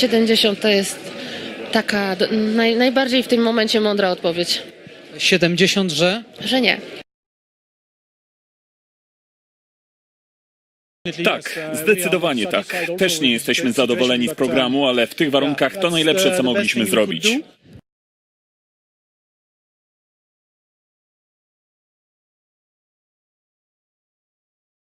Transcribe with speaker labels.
Speaker 1: 70 to jest taka naj, najbardziej w tym momencie mądra odpowiedź,
Speaker 2: 70, że?
Speaker 1: że nie.
Speaker 3: Tak, zdecydowanie tak. Też nie jesteśmy zadowoleni z programu, ale w tych warunkach to najlepsze, co mogliśmy zrobić.